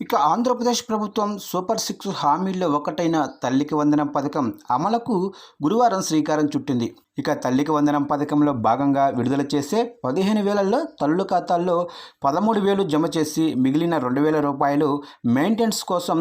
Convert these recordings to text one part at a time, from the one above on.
ఇక ఆంధ్రప్రదేశ్ ప్రభుత్వం super six హామీల్లో ఒకటైన తల్లికి వందనం పథకం అమలుకు గురువారం శ్రీకారం చుట్టింది. ఇక తల్లికి వందనం పథకంలో భాగంగా విడుదల చేసే పదిహేను వేలలో తల్లుల ఖాతాల్లో పదమూడు వేలు జమ చేసి మిగిలిన రెండు వేల రూపాయలు మెయింటెనెన్స్ కోసం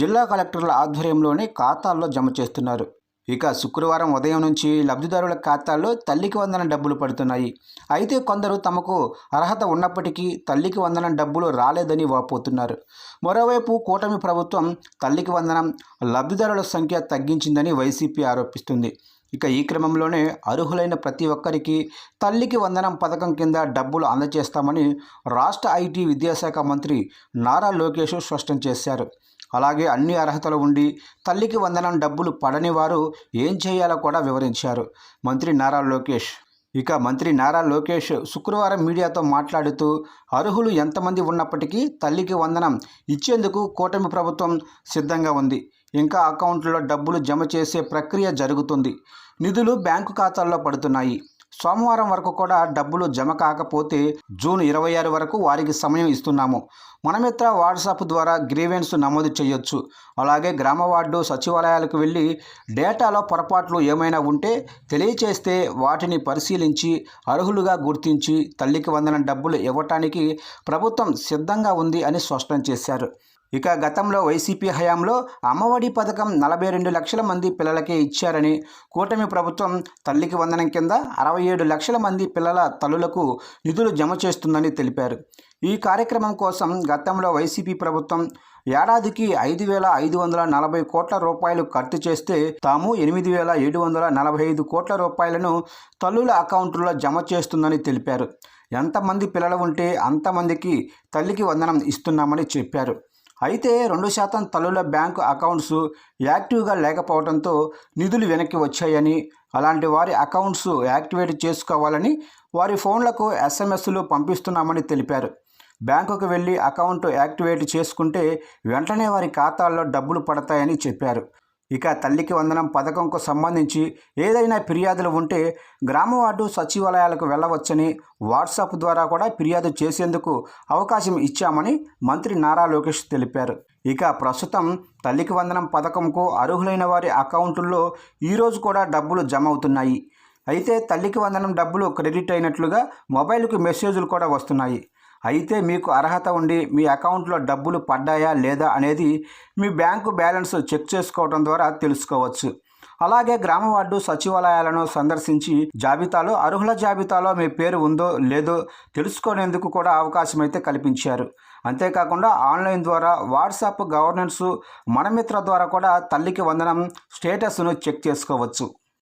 జిల్లా కలెక్టర్ల ఆధ్వర్యంలోనే ఖాతాల్లో జమ చేస్తున్నారు. ఇక శుక్రవారం ఉదయం నుంచి లబ్ధిదారుల ఖాతాల్లో తల్లికి వందన డబ్బులు పడుతున్నాయి. అయితే కొందరు తమకు అర్హత ఉన్నప్పటికీ తల్లికి వందనం డబ్బులు రాలేదని వాపోతున్నారు. మరోవైపు కూటమి ప్రభుత్వం తల్లికి వందనం లబ్ధిదారుల సంఖ్య తగ్గించిందని వైసీపీ ఆరోపిస్తుంది. ఇక ఈ క్రమంలోనే అర్హులైన ప్రతి ఒక్కరికి తల్లికి వందనం పథకం కింద డబ్బులు అందజేస్తామని రాష్ట్ర ఐటీ విద్యాశాఖ మంత్రి నారా లోకేష్ స్పష్టం చేశారు. అలాగే అన్ని అర్హతలు ఉండి తల్లికి వందనం డబ్బులు పడని వారు ఏం చేయాలో కూడా వివరించారు. మంత్రి నారా లోకేష్. ఇక మంత్రి నారా లోకేష్ శుక్రవారం మీడియాతో మాట్లాడుతూ అర్హులు ఎంతమంది ఉన్నప్పటికీ తల్లికి వందనం ఇచ్చేందుకు కూటమి ప్రభుత్వం సిద్ధంగా ఉంది. ఇంకా అకౌంట్లో డబ్బులు జమ చేసే ప్రక్రియ జరుగుతుంది. నిధులు బ్యాంకు ఖాతాల్లో పడుతున్నాయి. సోమవారం వరకు కూడా డబ్బులు జమ కాకపోతే జూన్ ఇరవై ఆరు వరకు వారికి సమయం ఇస్తున్నాము. మనమిత్ర వాట్సాప్ ద్వారా గ్రీవెన్స్ నమోదు చేయొచ్చు. అలాగే గ్రామ వార్డు సచివాలయాలకు వెళ్ళి డేటాలో పొరపాట్లు ఏమైనా ఉంటే తెలియచేస్తే వాటిని పరిశీలించి అర్హులుగా గుర్తించి తల్లికి వందన డబ్బులు ఇవ్వటానికి ప్రభుత్వం సిద్ధంగా ఉంది అని స్పష్టం చేశారు. ఇక గతంలో వైసీపీ హయాంలో అమ్మఒడి పథకం నలభై రెండు లక్షల మంది పిల్లలకే ఇచ్చారని కూటమి ప్రభుత్వం తల్లికి వందనం కింద అరవై ఏడు లక్షల మంది పిల్లల తల్లులకు నిధులు జమ చేస్తుందని తెలిపారు. ఈ కార్యక్రమం కోసం గతంలో వైసీపీ ప్రభుత్వం ఏడాదికి ఐదు వేల ఐదు వందల నలభై కోట్ల రూపాయలు ఖర్చు చేస్తే తాము ఎనిమిది వేల ఏడు వందల నలభై ఐదు కోట్ల రూపాయలను తల్లుల అకౌంట్లో జమ చేస్తుందని తెలిపారు. ఎంతమంది పిల్లలు ఉంటే అంతమందికి తల్లికి వందనం ఇస్తున్నామని చెప్పారు. అయితే రెండు శాతం తల్లుల బ్యాంకు అకౌంట్స్ యాక్టివ్గా లేకపోవడంతో నిధులు వెనక్కి వచ్చాయని అలాంటి వారి అకౌంట్స్ యాక్టివేట్ చేసుకోవాలని వారి ఫోన్లకు ఎస్ఎంఎస్లు పంపిస్తున్నామని తెలిపారు. బ్యాంకుకు వెళ్ళి అకౌంట్ యాక్టివేట్ చేసుకుంటే వెంటనే వారి ఖాతాల్లో డబ్బులు పడతాయని చెప్పారు. ఇక తల్లికి వందనం పథకంకు సంబంధించి ఏదైనా ఫిర్యాదులు ఉంటే గ్రామ వార్డు సచివాలయాలకు వెళ్ళవచ్చని వాట్సాప్ ద్వారా కూడా ఫిర్యాదు చేసేందుకు అవకాశం ఇచ్చామని మంత్రి నారా లోకేష్ తెలిపారు. ఇక ప్రస్తుతం తల్లికి వందనం పథకంకు అర్హులైన వారి అకౌంటుల్లో ఈరోజు కూడా డబ్బులు జమ అవుతున్నాయి. అయితే తల్లికి వందనం డబ్బులు క్రెడిట్ అయినట్లుగా మొబైల్కు మెసేజ్లు కూడా వస్తున్నాయి. అయితే మీకు అర్హత ఉండి మీ అకౌంట్లో డబ్బులు పడ్డాయా లేదా అనేది మీ బ్యాంకు బ్యాలెన్స్ చెక్ చేసుకోవడం ద్వారా తెలుసుకోవచ్చు. అలాగే గ్రామ వార్డు సచివాలయాలను సందర్శించి జాబితాలో అర్హుల జాబితాలో మీ పేరు ఉందో లేదో తెలుసుకునేందుకు కూడా అవకాశం అయితే కల్పించారు. అంతేకాకుండా ఆన్లైన్ ద్వారా వాట్సాప్ గవర్నెన్స్ మనమిత్ర ద్వారా కూడా తల్లికి వందనం స్టేటస్ను చెక్ చేసుకోవచ్చు.